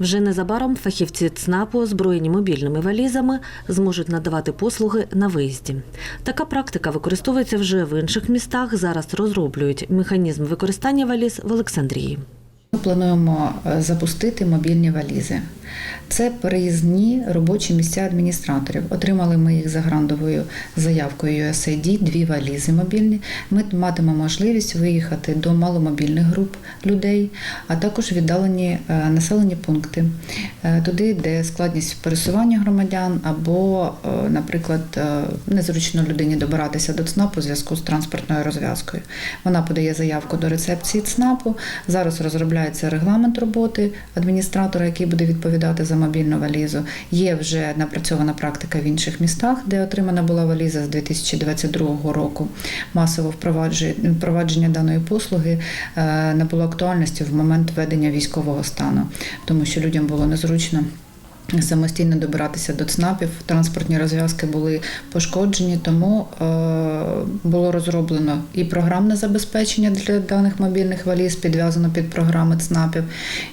Вже незабаром фахівці ЦНАПу, озброєні мобільними валізами, зможуть надавати послуги на виїзді. Така практика використовується вже в інших містах. Зараз розроблюють механізм використання валіз в Олександрії. Ми плануємо е, запустити мобільні валізи. Це переїзні робочі місця адміністраторів. Отримали ми їх за грандовою заявкою USAID, дві валізи мобільні. Ми матимемо можливість виїхати до маломобільних груп людей, а також віддалені е, населені пункти, е, туди, де складність пересування громадян, або, е, наприклад, незручно людині добиратися до ЦНАПу у зв'язку з транспортною розв'язкою. Вона подає заявку до рецепції ЦНАПу. Зараз розробляється регламент роботи адміністратора, який буде відповідати за мобільну валізу. Є вже напрацьована практика в інших містах, де отримана була валіза з 2022 року. Масово впровадження, даної послуги не набуло актуальності в момент введення військового стану, тому що людям було незручно. Самостійно добиратися до ЦНАПів, транспортні розв'язки були пошкоджені, тому е, було розроблено і програмне забезпечення для даних мобільних валіз, підв'язано під програми ЦНАПів,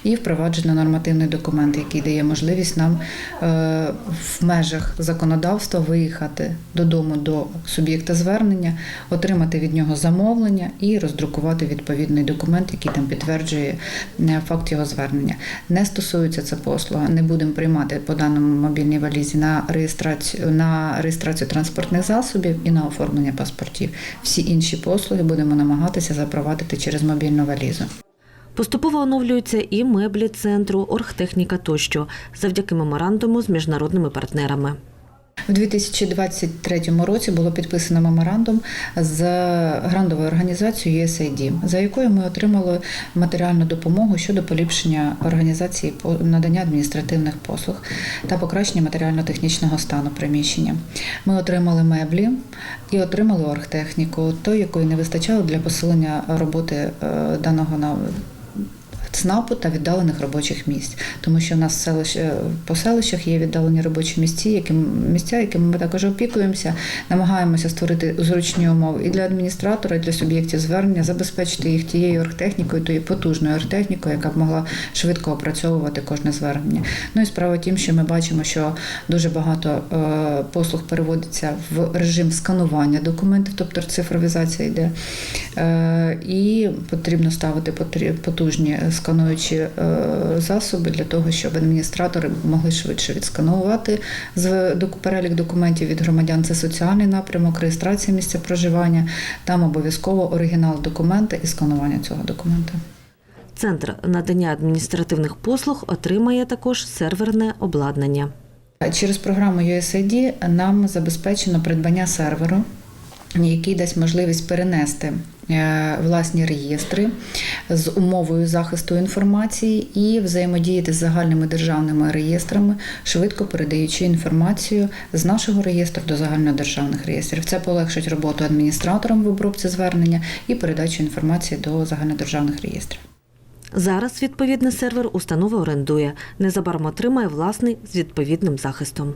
і впроваджено нормативний документ, який дає можливість нам е, в межах законодавства виїхати додому до суб'єкта звернення, отримати від нього замовлення і роздрукувати відповідний документ, який там підтверджує е, факт його звернення. Не стосується це послуга, не будемо приймати по даному мобільній валізі на реєстрацію на реєстрацію транспортних засобів і на оформлення паспортів. Всі інші послуги будемо намагатися запровадити через мобільну валізу. Поступово оновлюються і меблі центру, оргтехніка тощо, завдяки меморандуму з міжнародними партнерами. У 2023 році було підписано меморандум з грандовою організацією USAID, за якою ми отримали матеріальну допомогу щодо поліпшення організації надання адміністративних послуг та покращення матеріально-технічного стану приміщення. Ми отримали меблі і отримали оргтехніку, той, якої не вистачало для посилення роботи е, даного на ЦНАПу та віддалених робочих місць, тому що в нас селищ, е, по селищах є віддалені робочі місця, яким місця, якими ми також опікуємося, намагаємося створити зручні умови і для адміністратора, і для суб'єктів звернення, забезпечити їх тією оргтехнікою, тією потужною оргтехнікою, яка б могла швидко опрацьовувати кожне звернення. Ну і справа тім, що ми бачимо, що дуже багато е, послуг переводиться в режим сканування документів, тобто цифровізація йде. Е, І потрібно ставити потужні скануючі е, засоби для того, щоб адміністратори могли швидше відсканувати з перелік документів від громадян. Це соціальний напрямок, реєстрація місця проживання. Там обов'язково оригінал документа і сканування цього документа. Центр надання адміністративних послуг отримає також серверне обладнання. Через програму USAID нам забезпечено придбання серверу, який дасть можливість перенести е, власні реєстри з умовою захисту інформації і взаємодіяти з загальними державними реєстрами, швидко передаючи інформацію з нашого реєстру до загальнодержавних реєстрів. Це полегшить роботу адміністраторам в обробці звернення і передачу інформації до загальнодержавних реєстрів. Зараз відповідний сервер установа орендує. Незабаром отримає власний з відповідним захистом.